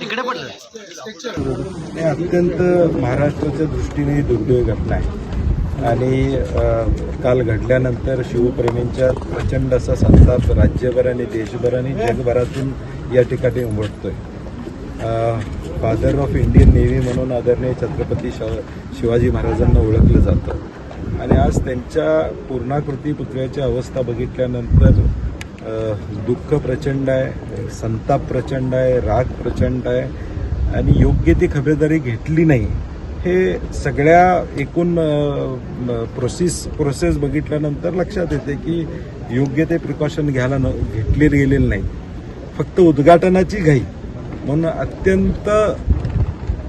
तिकडे पडलं हे अत्यंत महाराष्ट्राच्या दृष्टीने दुर्दैव घटना आहे. आणि काल घडल्यानंतर शिवप्रेमींच्या प्रचंड असा संताप राज्यभर आणि देशभर आणि जगभरातून या ठिकाणी उमटतोय. फादर ऑफ इंडियन नेव्ही म्हणून आदरणीय छत्रपती शिवाजी महाराजांना ओळखलं जातं. आणि आज त्यांच्या पूर्णाकृती पुतळ्याची अवस्था बघितल्यानंतर दुःख प्रचंड आहे संताप प्रचंड आहे राग प्रचंड आहे आणि योग्य ती खबरदारी घेतली नाही. हे सगळ्या एकूण प्रोसेस प्रोसेस बघितल्यानंतर लक्षात येते की योग्य ते प्रिकॉशन घ्यायला न घेतले गेलेले नाही. फक्त उद्घाटनाची घाई. म्हणून अत्यंत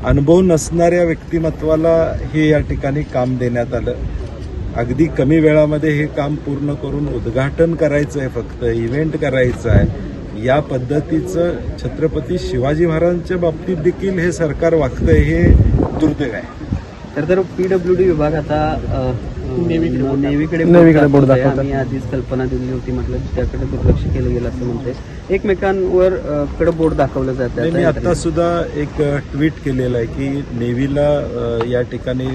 अनुभव नसणाऱ्या व्यक्तिमत्वाला हे या ठिकाणी काम देण्यात आलं. अगदी कमी वेळामध्ये हे काम पूर्ण करून उद्घाटन करायचं आहे फक्त इव्हेंट करायचं आहे या पद्धतीचं छत्रपती शिवाजी महाराजांच्या बाबतीत देखील हे सरकार वागतंय हे दुर्दैव आहे. तर तर पीडब्ल्यू डी विभाग आता नेव्हीकडे नेव्हीकडे. दाखवतात. आम्ही आधीच कल्पना दिली होती म्हटलं त्याकडे दुर्लक्ष केलं गेलं असं म्हणते एकमेकांवर कडे बोर्ड दाखवलं जातं मी आता सुद्धा एक ट्विट केलेलं आहे की नेव्हीला या ठिकाणी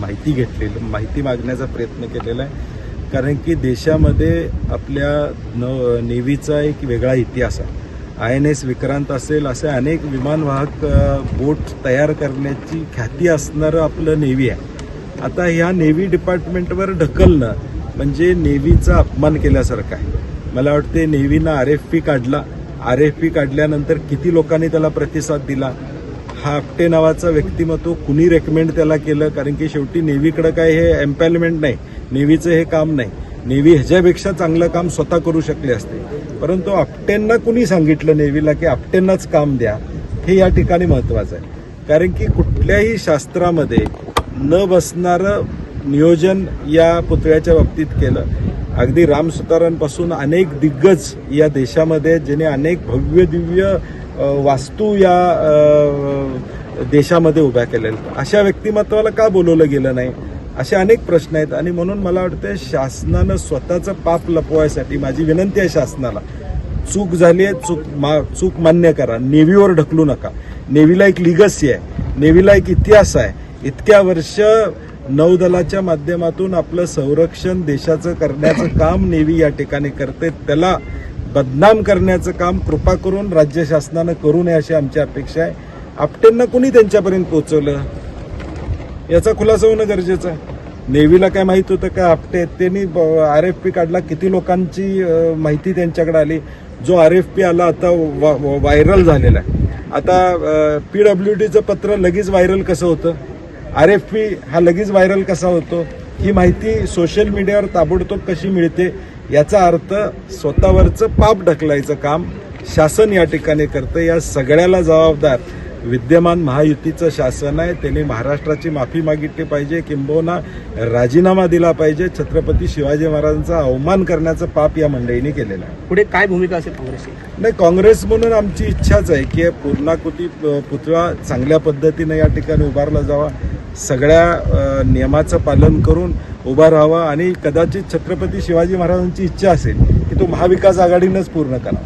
माहिती घेतलेली माहिती मागण्याचा प्रयत्न केलेला आहे. कारण की देशामध्ये आपल्या न नेव्हीचा एक वेगळा इतिहास आहे. आय एन एस विक्रांत असेल असे अनेक विमानवाहक बोट तयार करण्याची ख्याती असणारं आपलं नेव्ही आहे. आता ह्या नेव्ही डिपार्टमेंटवर ढकलणं म्हणजे नेव्हीचा अपमान केल्यासारखं आहे. मला वाटते नेव्हीनं आर एफ पी काढला. आर एफ पी काढल्यानंतर किती लोकांनी त्याला प्रतिसाद दिला? हा आपटे नावाचा व्यक्तिमत्व कुणी रेकमेंड त्याला केलं? कारण की शेवटी नेव्हीकडं काय हे एम्पॅलमेंट नाही. नेव्हीचं हे काम नाही. नेव्ही ह्याच्यापेक्षा चांगलं काम स्वतः करू शकले असते. परंतु आपटेंना कुणी सांगितलं नेव्हीला की आपटेंनाच काम द्या? हे या ठिकाणी महत्वाचं आहे. कारण की कुठल्याही शास्त्रामध्ये न बसणारं नियोजन या पुतळ्याच्या बाबतीत केलं. अगदी राम सुतारांपासून अनेक दिग्गज या देशामध्ये ज्याने अनेक भव्य दिव्य वास्तू या देशामध्ये उभ्या केलेल्या अशा व्यक्तिमत्वाला का बोलवलं गेलं नाही? असे अनेक प्रश्न आहेत आणि म्हणून मला वाटतं शासनानं स्वतःचं पाप लपवायसाठी माझी विनंती आहे शासनाला. चूक झाली आहे चूक मा चूक मान्य करा. नेव्हीवर ढकलू नका. नेव्हीला एक लिगसी आहे. नेव्हीला एक इतिहास आहे. इतक्या वर्ष नौदलाच्या माध्यमातून आपलं संरक्षण देशाचं करण्याचं काम नेव्ही या ठिकाणी करते. त्याला बदनाम करण्याचं काम कृपा करून राज्य शासनानं करू नये अशी आमची अपेक्षा आहे. आपटेंना कुणी त्यांच्यापर्यंत पोहोचवलं? याचा खुलासा होणं गरजेचं आहे. नेव्हीला काय माहीत होतं का आपटे त्यांनी आर एफ पी काढला किती लोकांची माहिती त्यांच्याकडे आली? जो आर एफ पी आला आता वा- व्हायरल झालेला आहे. आता पी डब्ल्यू डीचं पत्र लगेच व्हायरल कसं होतं? आर एफ पी हा लगेच व्हायरल कसा होतो? ही माहिती सोशल मीडियावर ताबडतोब कशी मिळते? याचा अर्थ स्वतःवरचं पाप ढकलायचं काम शासन या ठिकाणी करतं. या सगळ्याला जबाबदार विद्यमान महायुतीचं शासन आहे. त्यांनी महाराष्ट्राची माफी मागितली पाहिजे किंबहुना राजीनामा दिला पाहिजे. छत्रपती शिवाजी महाराजांचा अवमान करण्याचं पाप या मंडळीने केलेलं आहे. पुढे काय भूमिका असेल काँग्रेसची? नाही काँग्रेस म्हणून आमची इच्छाच आहे की पूर्णाकृती पुतळा चांगल्या पद्धतीनं या ठिकाणी उभारला जावा. सगळ्या नियमाचं पालन करून उभा राहावा आणि कदाचित छत्रपती शिवाजी महाराजांची इच्छा असेल की तो महाविकास आघाडीनंच पूर्ण करा.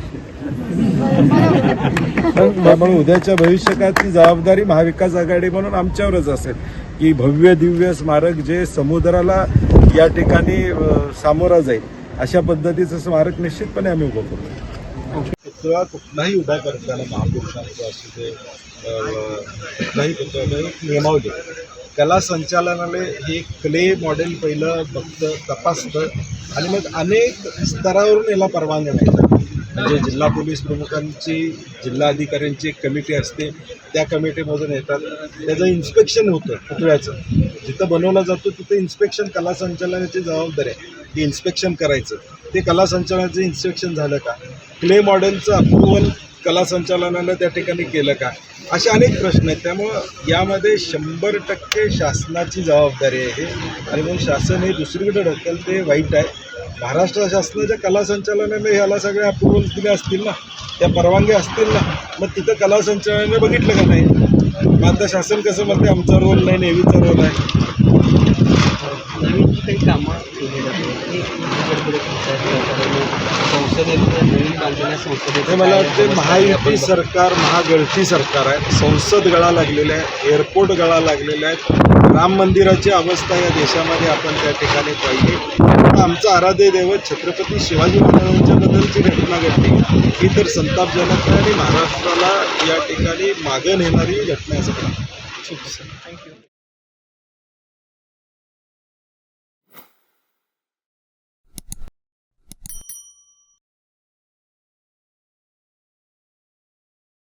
त्यामुळे उद्याच्या भविष्यकाळची जबाबदारी महाविकास आघाडी म्हणून आमच्यावरच असेल की भव्य दिव्य स्मारक जे समुद्राला या ठिकाणी सामोरा जाईल अशा पद्धतीचं स्मारक निश्चितपणे आम्ही उभं करू. पुतळा कुठलाही उभा करताना महापुरुषांचा असू दे कुठलाही पुतळा नियमावली कला संचालनालय हे क्ले मॉडेल पहिलं बघतं तपासतं आणि मग अनेक स्तरावरून याला परवानगी मिळतात म्हणजे जिल्हा पोलीस प्रमुखांची जिल्हा अधिकाऱ्यांची एक कमिटी असते. त्या कमिटीमधून येतात. त्याचं इन्स्पेक्शन होतं पुतळ्याचं. जिथं बनवला जातो तिथं इन्स्पेक्शन कला संचालनाची जबाबदारी आहे. ती इन्स्पेक्शन करायचं. ते कला संचालनाचं इन्स्पेक्शन झालं का? क्ले मॉडेलचं अप्रुव्हल कला संचालनानं त्या ठिकाणी केलं का? असे अनेक प्रश्न आहेत. त्यामुळं यामध्ये शंभर टक्के शासनाची जबाबदारी आहे. आणि म्हणून शासन हे दुसरीकडे ढकलते वाईट आहे. महाराष्ट्र शासनाच्या कला संचालनाने ह्याला सगळ्या अप्रुव्हल्स दिल्या असतील ना? त्या परवानग्या असतील ना? मग तिथं कला संचालनाने बघितलं का नाही? मग आता शासन कसं म्हणते आमचा रोल नाही नेव्हीचा रोल आहे. केली जाते ही नवीन बांधलेल्या हे मला वाटते महायुती सरकार महागळती सरकार आहे संसद गळा लागलेल्या आहे एअरपोर्ट गळा लागलेला आहे राम मंदिराची अवस्था या देशामध्ये आपण त्या ठिकाणी पाहिली. पण आमचं आराध्य दैवत छत्रपती शिवाजी महाराजांच्या बद्दलची घटना घडली. ही तर संतापजनक आहे आणि महाराष्ट्राला या ठिकाणी मागं नेणारी घटना आहे असं मला वाटतं.